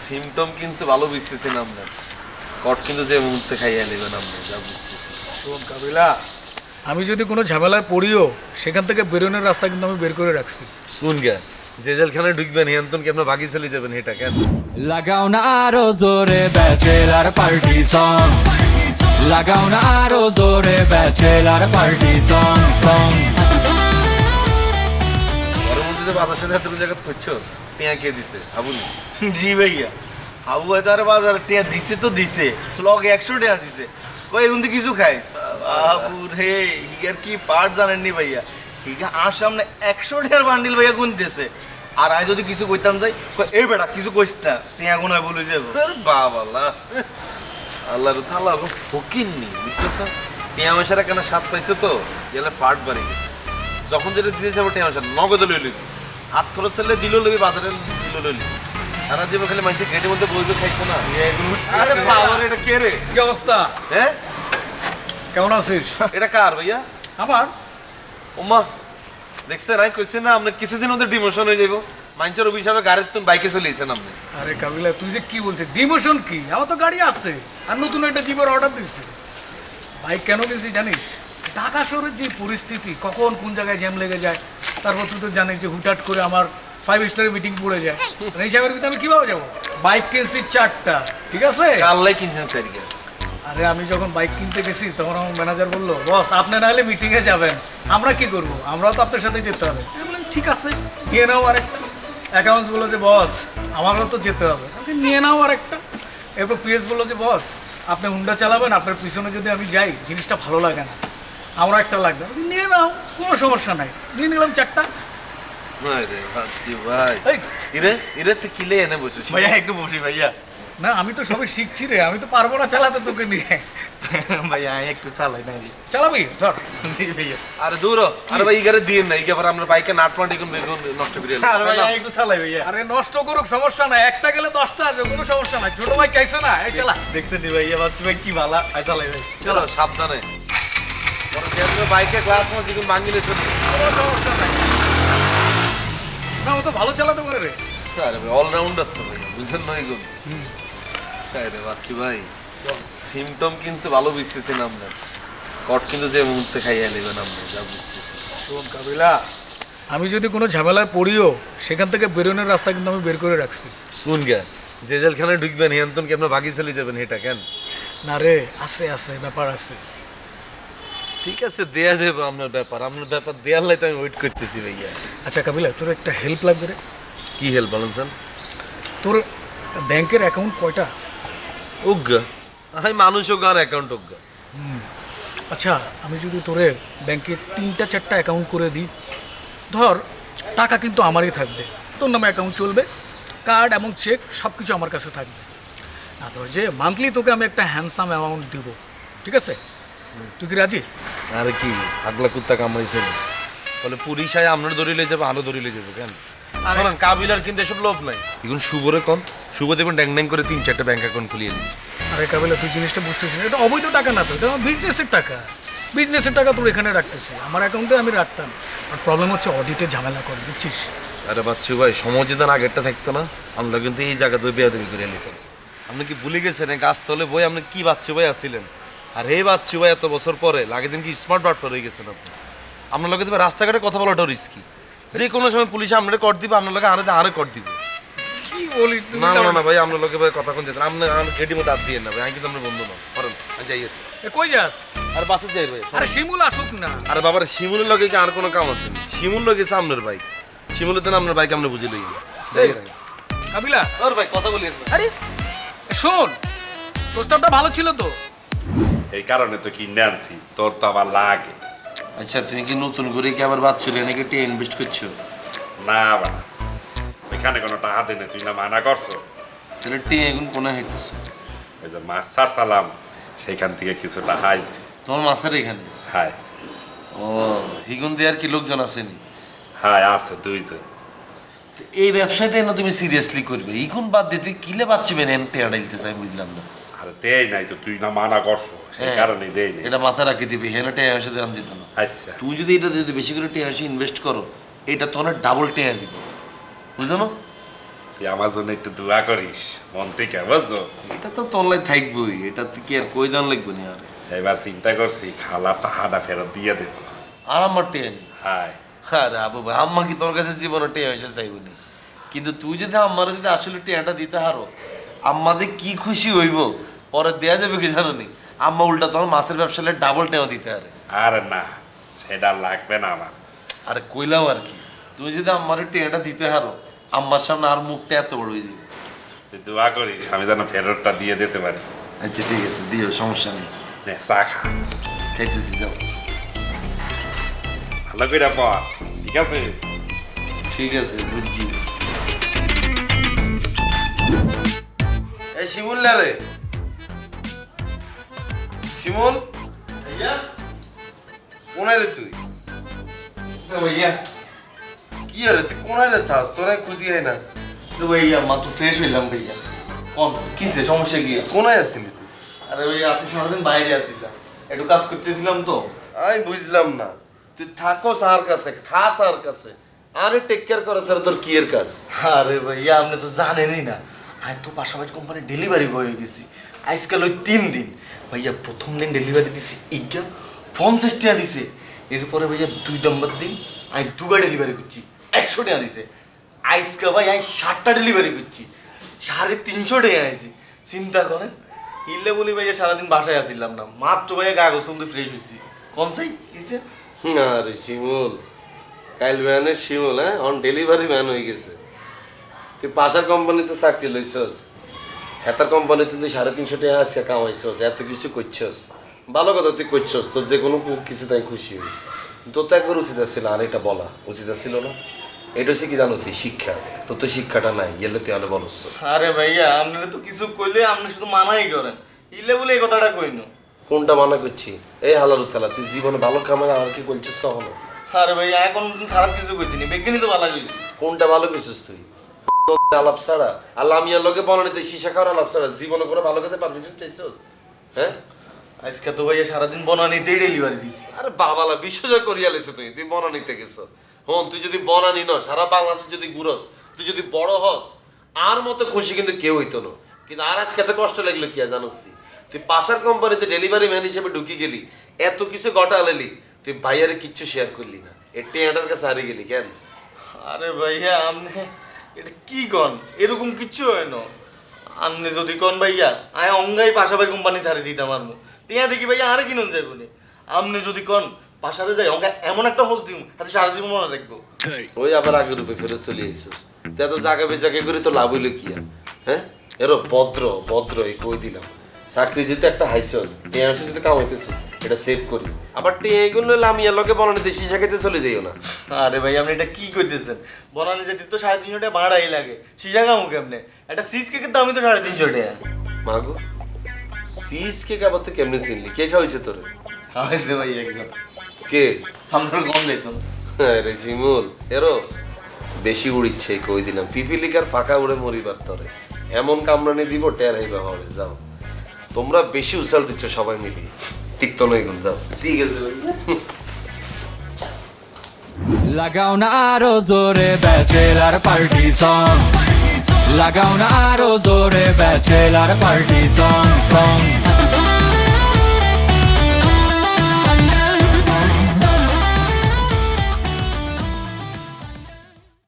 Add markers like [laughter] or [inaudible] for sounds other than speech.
Symptom কিন্তু ভালো বুঝতেছি না আপনার কট কিন্তু যে মুহূর্তে খাইয়া নেবেন আপনি যা বুঝতেছি। শোন কাবিলা আমি যদি কোনো ঝামেলায় পড়িও সেখান থেকে বেরোনোর রাস্তা কিন্তু আমি বের করে রাখছি। কোন গা যে জেলখানায় ঢুকবেন হিয়ান্তন কি আপনার বাকি চলে যাবেন এটা কেন? লাগাও না আরও জোরে ব্যাচেলার পার্টি সং লাগাও না আরও জোরে ব্যাচেলার পার্টি সং সং যে জায়গা টিয়া কে দিছে? আবুল [laughs] জি ভাইয়া। আবু হাজার বাজার টিয়া দিছে তো দিছে। লগ একশো টাকা দিছে। কই এখন তো কিছু খাই বাবু রে হিগার কি পার্ট জানেননি ভাইয়া? হিগা আর সামনে একশো টাকার বান্ডিল ভাইয়া গুনতেছে। আর আমি যদি কিছু কইতাম যাই এই বেটা কিছু কইস না। টিয়া গুনায় বলে যাব। বাবা আল্লাহ আল্লাহর তালা ফকির নি বুঝছস? টিয়া মশারা কেন স্বাদ পাইছে তো? গেলে পাট বাড়ি গেছে। যখন যেটা দিতে যাব টিয়া মশা নগদে লইলি হাত খরচ চাইলে দিল লবি বাজারে দিল লইলি সারা জীবন খালি মানুষের গেটের মধ্যে বই বই খাইছে না। আরে বাবা। এটা কে রে? কি অবস্থা? হ্যাঁ? কেমন আছিস? এটা কার ভাইয়া? আমার? ওমা দেখছেন আমি কইছি না আপনার কিছুদিন মধ্যে ডিমোশন হয়ে যাব মানুষের অভিশাপে গাড়ির তুমি বাইকে চলেছেন আপনি আরে কাবিলা তুই যে কি বলছিস? ডিমোশন কি? আমার তো গাড়ি আছে। আর নতুন একটা জিপের অর্ডার দিচ্ছি বাইক কেন দিয়েছি জানিস? ঢাকা শহরের যে পরিস্থিতি কখন কোন জায়গায় জ্যাম লেগে যায় তারপর তুই তো জানিস যে হুটহাট করে আমার ফাইভ স্টারের মিটিং পড়ে যায়। এই হিসাবের ভিতরে আমি কীভাবে যাব? বাইক কিনছি চারটা ঠিক আছে? কাল্লাই কিনছেন স্যারকে আরে আমি যখন বাইক কিনতে গেছি তখন আমার ম্যানেজার বলল বস আপনি না হলে মিটিংয়ে যাবেন। আমরা কি করব? আমরাও তো আপনার সাথে যেতে হবে। আমি বললাম, ঠিক আছে নিয়ে নাও আরেকটা। অ্যাকাউন্টস বলল যে বস আমারও তো যেতে হবে। নিয়ে নাও আরেকটা। এরপর পিএস বলল যে বস আপনি হুন্ডা চালাবেন আপনার পিছনে যদি আমি যাই জিনিসটা ভালো লাগে না। আমারও একটা লাগবে। নিয়ে নাও কোনো সমস্যা নাই। নিয়ে নিলাম চারটা। না আমি তো সবই শিখছি রে আমি তো পারব না চালাতে তোকে নিয়ে। ভাইয়া একটু চালাই না চালাবি? ধর। আরে দূর। আরে ভাই ইগারে দিয়ে না ইগে আমরা বাইকে নাট ফান্ড এখন নষ্ট করে আর একটু চালাই ভাইয়া। আরে নষ্ট করুক সমস্যা নাই। একটা গেলে দশটা আছে কোনো সমস্যা নাই। ছোট ভাই চাইছে না এই চালা। দেখছেন ভাইয়া বাচ্চু ভাই কি ভালা আই চালাই ভাই। চলো সাবধানে। বাইকে গ্লাস মাছ এখন ভাঙিলে চলি কোনো সমস্যা নাই না ও তো ভালো চালাতে পারে রে। আরে ভাই অলরাউন্ডার তো ভাই বুঝেন না এগুলো আরে বাচ্চি ভাই সিমটম কিন্তু ভালো বুঝতেছি না আমরা। কট কিন্তু যে মুহূর্তে খাইয়া নেবেন আপনি যা বুঝতেছি শোন কাবিলা আমি যদি কোনো ঝামেলায় পড়িও সেখান থেকে বেরোনোর রাস্তা কিন্তু আমি বের করে রাখছি। কোন গা যে জেলখানায় ঢুকবেন হিয়ান্তন কি আপনার বাকি চলে যাবেন এটা কেন? না রে আছে আছে ব্যাপার আছে। ঠিক আছে দেয়া যাবে আপনার ব্যাপার। আপনার ব্যাপার দেয়ার লাই তো আমি ওয়েট করতেছি ভাইয়া। আচ্ছা কাবিলা তোর একটা হেল্প লাগবে রে। কি হেল্প বলেন স্যার? তোর ব্যাংকের অ্যাকাউন্ট কয়টা? উগ্গা। আমি মানুষ হোক আর অ্যাকাউন্ট হোক আচ্ছা আমি যদি তোরে ব্যাংকে তিনটা চারটা অ্যাকাউন্ট করে দিই ধর টাকা কিন্তু আমারই থাকবে। তোর নামে অ্যাকাউন্ট চলবে কার্ড এবং চেক সব কিছু আমার কাছে থাকবে। না ধর যে মান্থলি তোকে আমি একটা হ্যান্ডসাম অ্যামাউন্ট দিব। ঠিক আছে? তুই কি রাজি? আর কি আগলা কুত্তা কামড়াইছে বলে পুলিশ আয় আপনার দরিলে যাবে আরও দরিলে যাবে কেন? শোনেন কাবিলার কিন্তু এসব লোভ নাই। এখন শুভরে কম শুভ দেখবেন ড্যাং ড্যাং করে তিন চারটা ব্যাংক অ্যাকাউন্ট খুলিয়ে দিচ্ছে আরে কাবিলা তুই জিনিসটা বুঝতেছিস না। এটা অবৈধ টাকা না তো এটা আমার বিজনেসের টাকা। বিজনেসের টাকা তোর এখানে রাখতেছি। আমার অ্যাকাউন্টে আমি রাখতাম। আর প্রবলেম হচ্ছে অডিটে ঝামেলা করে বুঝছিস? আরে বাচ্চু ভাই সমঝেদান আগেরটা থাকতো না? আমরা কিন্তু এই জায়গাতে বেয়াদবি করে নিতাম আপনি কি ভুলে গেছেন? গাছতলে বই আপনি কি বাচ্চু ভাই আসছিলেন? আর হে বাচ্চু ভাই এত বছর পরে লাগে দিন কি স্মার্ট বাট হয়ে গেছেন আপনি। আপনার লোকে দেবে রাস্তাঘাটে কথা বলাটাও রিস্কি যে কোনো সময় পুলিশ আপনার কর দিবে আপনার লোকে আরে আরে কর দিবে। কি বলিস তুই? না না না ভাই আপনার লোকে ভাই কথা কোন আপনি মধ্যে হাত দিয়ে না ভাই আমি কিন্তু আপনার বন্ধু না। করেন আমি যাই এ, কই যাস? আর বাসে যাই ভাই আরে শিমুল আসুক না। আরে বাবার শিমুলের লগে কি আর কোনো কাম আছে? শিমুল লগে সামনের বাইক শিমুলের তো আপনার বাইক আমরা বুঝে লই যাই কাবিলা। ওর ভাই কথা বলি আরে শোন প্রস্তাবটা ভালো ছিল তো। এই কারণে তো কিনে আনছি তোর তো আবার লাগে। আচ্ছা তুমি কি নতুন করে কি আবার বাচ্চুরে নাকি টি ইনভেস্ট করছ? না আবার এখানে কোনো টাকা দেনে তুই না মানা করছ? তাহলে টি এখন কোনে হইতেছে ওই যে মাছ ছাড় সালাম সেইখান থেকে কিছু টাকা আইছি তোমার মাছের এখানে? হায়। ও হিগুন দিয়ে আর কি লোকজন আসেনি? হায় আছে দুইজন। তো এই ব্যবসাটাই না তুমি সিরিয়াসলি করবে? ইগুন বাদ দিয়ে তুই কিলে বাচ্চিবেন এন টেয়া ডাইলতেছে আমি বুঝলাম না। আর দেই নাই তো তুই না মানা করছ সেই হ্যাঁ। কারণেই দেই নাই। এটা মাথা রাখি দিবি হেন টেয়া এসে দেওয়া যেত না। আচ্ছা। তুই যদি এটা যদি বেশি করে টেয়া এসে ইনভেস্ট করো এটা তোমার ডাবল টেয়া দিবে। বুঝলো না? তুই আমার জন্য একটু দোয়া করিস মন থেকে বুঝছ? এটা তো তলায় থাকবই এটা কি আর কই দান লাগবে না আরে। এবার চিন্তা করছি খালা টাহাটা ফেরত দিয়ে দেবো। আর আমার টেয়া নেই। হায়। আরে আবু ভাই আম্মা কি তোর কাছে জীবনে টেয়া এসে চাইব নি? কিন্তু তুই যদি আম্মার যদি আসলে টেয়াটা দিতে হারো আম্মা যে কি খুশি হইব পরে দেয়া যাবে কি জানো নি? আম্মা উল্টা তোমার মাছের ব্যবসালে ডাবল টেয়া দিতে হারে আরে না সেটা লাগবে না আমার। আরে কইলাম আর কি তুই যদি আম্মার টেয়াটা দিতে হারো আম্মার সামনে আর মুখটা এত বড় হয়ে যাবে। তুই দোয়া করিস আমি যেন ফেরতটা দিয়ে দিতে পারি। আচ্ছা ঠিক আছে দিও সমস্যা নেই। নে চা খা। খাইতেছি যাও। ভালো করে পর ঠিক আছে? ঠিক আছে বুঝছি। এই শিমুল না রে। শিমুল ভাইয়া কোনায় রে তুই? তো ভাইয়া। কি রে তুই কোনায় রে থাস? তোরা খুঁজি হয় না। তো ভাইয়া মাত্র ফ্রেশ হইলাম ভাইয়া। কোন কিসে সমস্যা কি? কোনায় আসছিলি তুই? আরে ভাইয়া আজকে সারাদিন বাইরে আসছিলাম। একটু কাজ করতেছিলাম তো। আমি বুঝলাম না। তুই থাকো সার কাছে খা সার কাছে। আরে টেক কেয়ার করে স্যার তোর কি এর কাজ? আরে ভাইয়া আপনি তো জানেনই না। আমি তো পাশাপাশি কোম্পানি ডেলিভারি বয় হয়ে গেছি। আজকাল ওই তিন দিন। ভাইয়া, প্রথম দিন ডেলিভারি দিছি ইজ্ঞা পঞ্চাশ টাকা দিছে। এরপরে ভাইয়া দুই নম্বর দিন আমি দুবার ডেলিভারি করছি, একশো টাকা দিছে। আজকে ভাই আমি ষাটটা ডেলিভারি করছি, সাড়ে তিনশো টাকা আইছি চিন্তা করেন ইল্লে বলি ভাইয়া সারাদিন বাসায় আসছিলাম না, মাত্র ভাইয়া গা গোসল ফ্রেশ হয়েছি কোন সাই কিসে আরে শিমুল, কাইল ম্যানের শিমুল হ্যাঁ? অন ডেলিভারি ম্যান হয়ে গেছে। তুই পাশার কোম্পানিতে চাকরি লইছস? এত কোম্পানিতে তুই সাড়ে তিনশো টাকা আজকে কামাইছস এত কিছু করছস। ভালো কথা তুই করছস তোর যে কোনো কিছু তাই খুশি হই তোর তো একবার উচিত ছিল আর এটা বলা উচিত আসছিল না। এটা হচ্ছে কি জানো শিক্ষা? তোর তো শিক্ষাটা নাই এলে তুই আলো বলছ আরে ভাইয়া আপনারা তো কিছু কইলে আপনি শুধু মানাই করেন। ইল্লে বলে এই কথাটা কইনো। কোনটা মানা করছি? এই হালারু খেলা তুই জীবনে ভালো কামাই আর কি বলছিস কখনো? আরে ভাইয়া এখন খারাপ কিছু কইছি নি বিজ্ঞানী তো ভালো কইছি কোনটা ভালো করছিস তুই? আলাপ ছাড়া। আর লামিয়ার লোকে বনানিতে সীসা খাওয়ার আলাপ ছাড়া। জীবনে করে ভালো কাজে পারমিশন চাইছস? হ্যাঁ? আজকে তো ভাইয়া সারাদিন বনানিতেই ডেলিভারি দিছি। আরে বাবালা বিশ্বজয় করিয়া লেছে তুই। তুই বনানিতে গেছ। হন তুই যদি বনানি ন সারা বাংলাদেশ যদি ঘুরস তুই যদি বড় হস আর মতো খুশি কিন্তু কেউ হইতো না। কিন্তু আর আজকে একটা কষ্ট লাগল কি জানোস তুই পাশার কোম্পানিতে ডেলিভারি ম্যান হিসেবে ঢুকে গেলি এত কিছু গটা আলেলি তুই ভাইয়ারে কিচ্ছু শেয়ার করলি না। এ টেয়াটার কাছে হারিয়ে গেলি কেন? আরে ভাইয়া আপনি এটা কি কন এরকম কিচ্ছু হয় না। আপনি যদি কন ভাইয়া আয় অঙ্গাই পাশাপাশি কোম্পানি ছাড়ি দিতাম আর টিয়া দেখি ভাইয়া আরে কিনুন যাইব নি। আপনি যদি কন পাশাতে যাই অঙ্গা এমন একটা হোস দিম হাতে সারা জীবন মনে রাখব। ওই আবার আগের রূপে ফেরত চলে এসেছিস তুই এত জায়গা বেজাকে করে তো লাভ হইল কি আর? হ্যাঁ? এরো ভদ্র ভদ্র এই কই দিলাম। চাকরি যেতে একটা হাইসস টেয়া আসে যেতে কামাইতেছিস এটা সেভ করিস আবার টেয়া এগুলো লামিয়ার লোকে বলানি দেশি শাখাতে চলে যাইও না। আরে ভাই আপনি এটা কি করতেছেন বনানি যেতে তো সাড়ে তিনশো টাকা ভাড়াই লাগে। সিজা কামু কেমনে? একটা সিজ কেকের দামই তো সাড়ে তিনশো টাকা। মাগো সিস কে আবার তুই কেমনে চিনলি? কে খাওয়াইছে তোরে? খাওয়াইছে ভাই একজন। কে? আপনার কম বেতন আরে শিমুল এরো। বেশি উড়িচ্ছে কই দিলাম। পিপিলিকার ফাঁকা উড়ে মরিবার তরে। এমন কামরানি দিব টের হইবা হবে যাও। তোমরা বেশি উচাল দিচ্ছ সবাই মিলিয়ে ঠিক তো গুণ যাও। ঠিক আছে লাগাও না আরও জোরে ব্যাচেলার পার্টি সং লাগাও না আরও জোরে ব্যাচেলার পার্টি সং সং